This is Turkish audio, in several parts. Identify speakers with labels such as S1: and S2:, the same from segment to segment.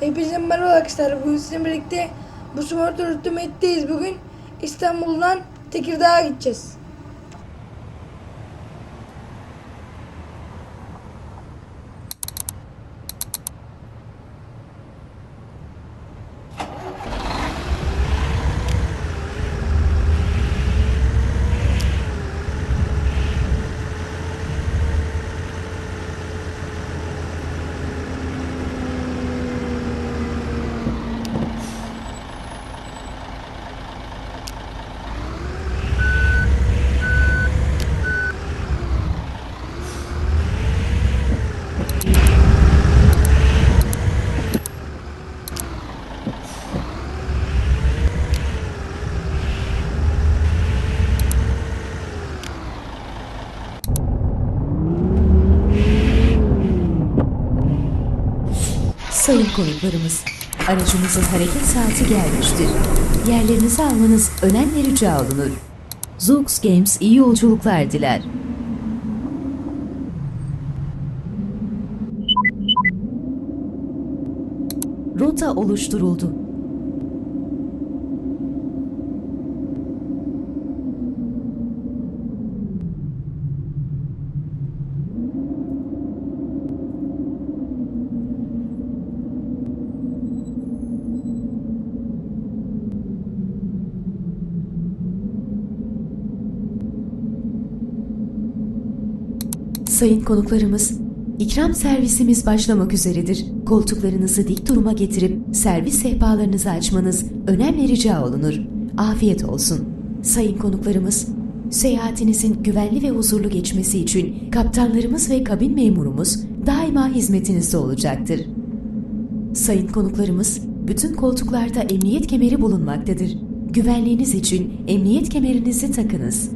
S1: Hepinize merhaba arkadaşlar. Bugün sizinle birlikte bu Smurter Ultimate'deyiz bugün. İstanbul'dan Tekirdağ'a gideceğiz.
S2: Sayın konuklarımız, aracımızın hareket saati gelmiştir. Yerlerinizi almanız önemli rica olunur. Zoox Games iyi yolculuklar diler. Rota oluşturuldu. Sayın konuklarımız, ikram servisimiz başlamak üzeredir. Koltuklarınızı dik duruma getirip servis sehpalarınızı açmanız önemli rica olunur. Afiyet olsun. Sayın konuklarımız, seyahatinizin güvenli ve huzurlu geçmesi için kaptanlarımız ve kabin memurumuz daima hizmetinizde olacaktır. Sayın konuklarımız, bütün koltuklarda emniyet kemeri bulunmaktadır. Güvenliğiniz için emniyet kemerinizi takınız.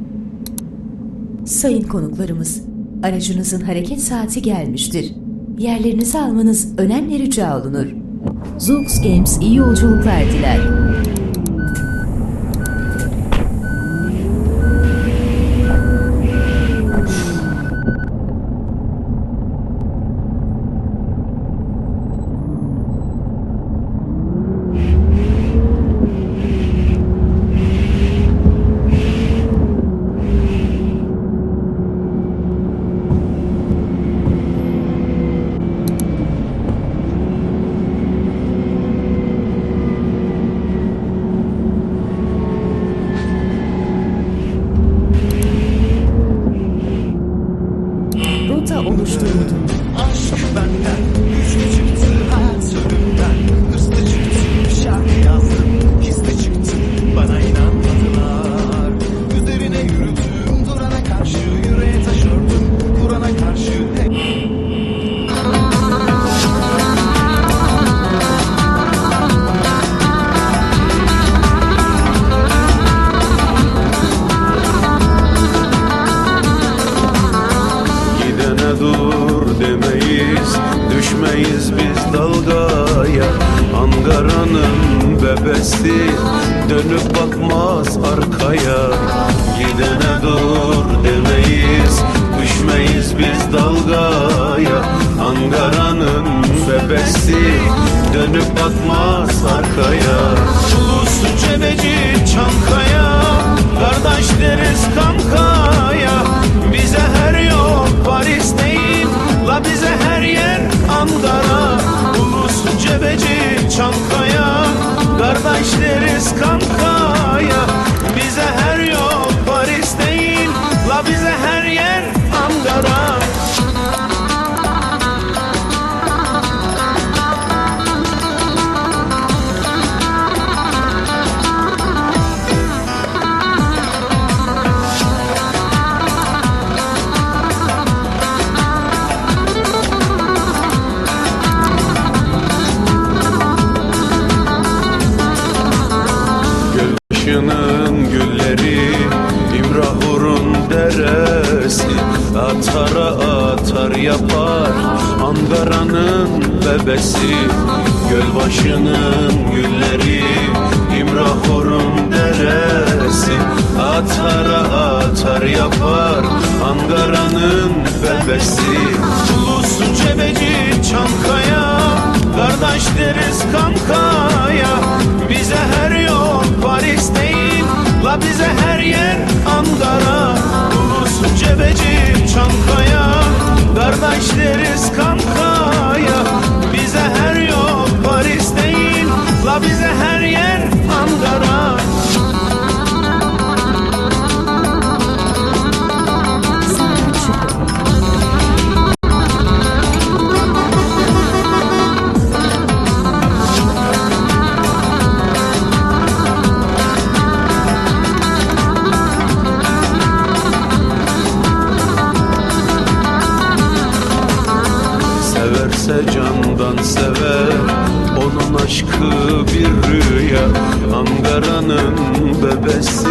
S2: Sayın konuklarımız, aracınızın hareket saati gelmiştir. Yerlerinizi almanız önemli rica olunur. Zoox Games iyi yolculuklar diler. Rota oluşturuldu.
S3: Aşk benden Çankaya Kardeş deriz
S4: Gölbaşının gülleri İmrahur'un deresi. Atara atar yapar Ankara'nın bebesi
S3: Ulusu cebeci Çankaya Kardeş deriz kankaya. Bize her yol Paris değil La bize her yer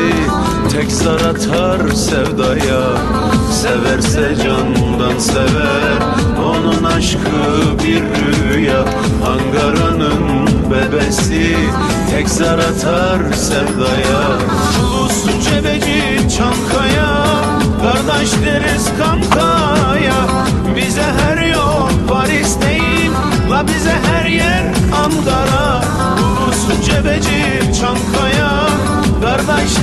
S3: bebesi Tek zar atar sevdaya. Severse candan sever. Onun aşkı bir rüya. Ankara'nın bebesi. Tek zar atar sevdaya. Ulus cebeci Çankaya. Kardeş deriz kankaya. Bize her yol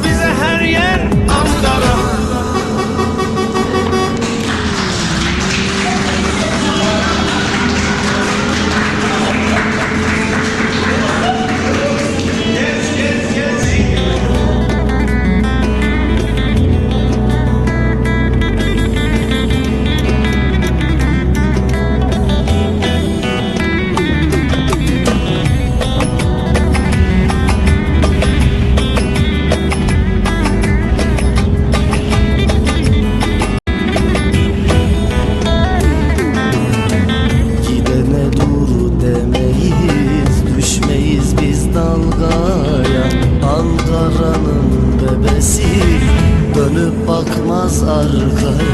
S3: bize her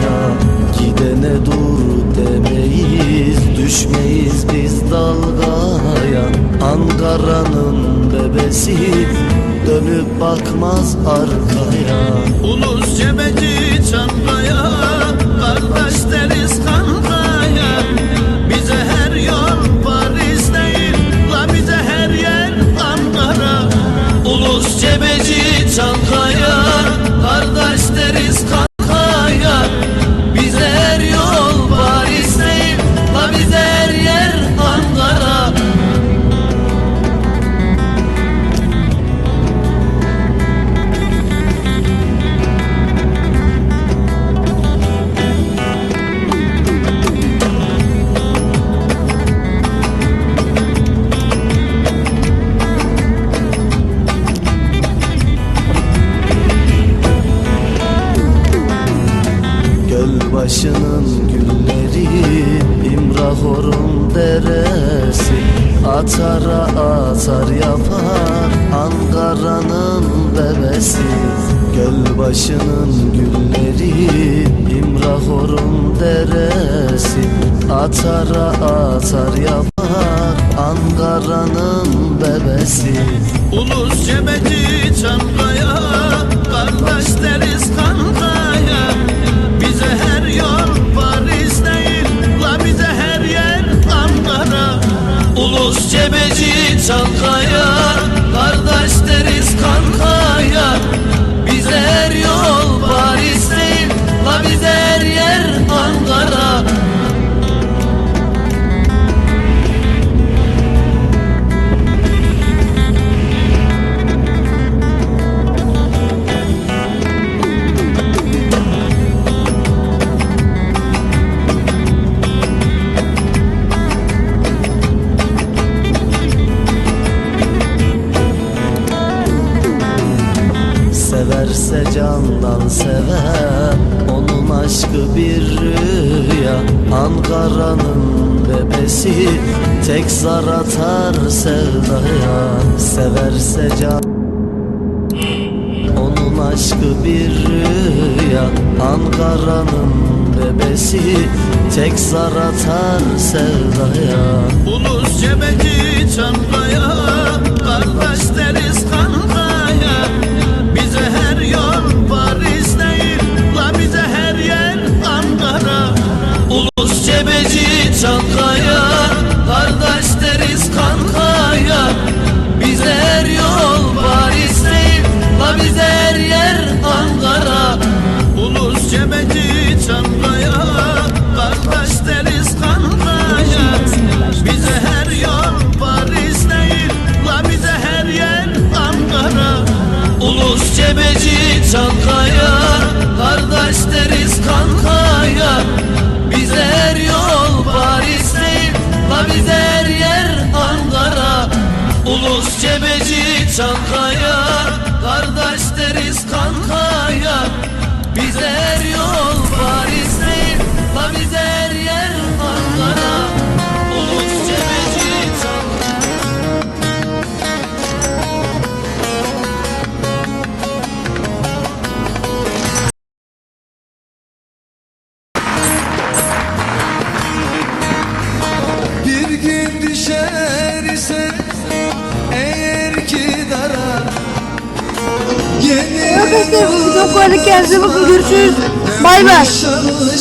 S5: arkaya Gidene dur demeyiz Düşmeyiz biz dalgaya. Ankara'nın bebesi Dönüp bakmaz arkaya.
S6: Ulus cebeci
S5: Atara atar yapar Ankara'nın bebesi Gölbaşının gülleri İmrahor'un deresi Atara atar yapar Ankara'nın bebesi
S6: Ulus cebeci çankaya Kardeş deriz
S5: isterse candan sever Onun aşkı bir rüya. Ankara'nın bebesi Tek zar atar sevdaya. Severse can Onun aşkı bir rüya. Ankara'nın bebesi Tek zar atar sevdaya.
S3: Ulus cebeci çantaya Cebeci Çankaya.
S1: 伤害。Bay.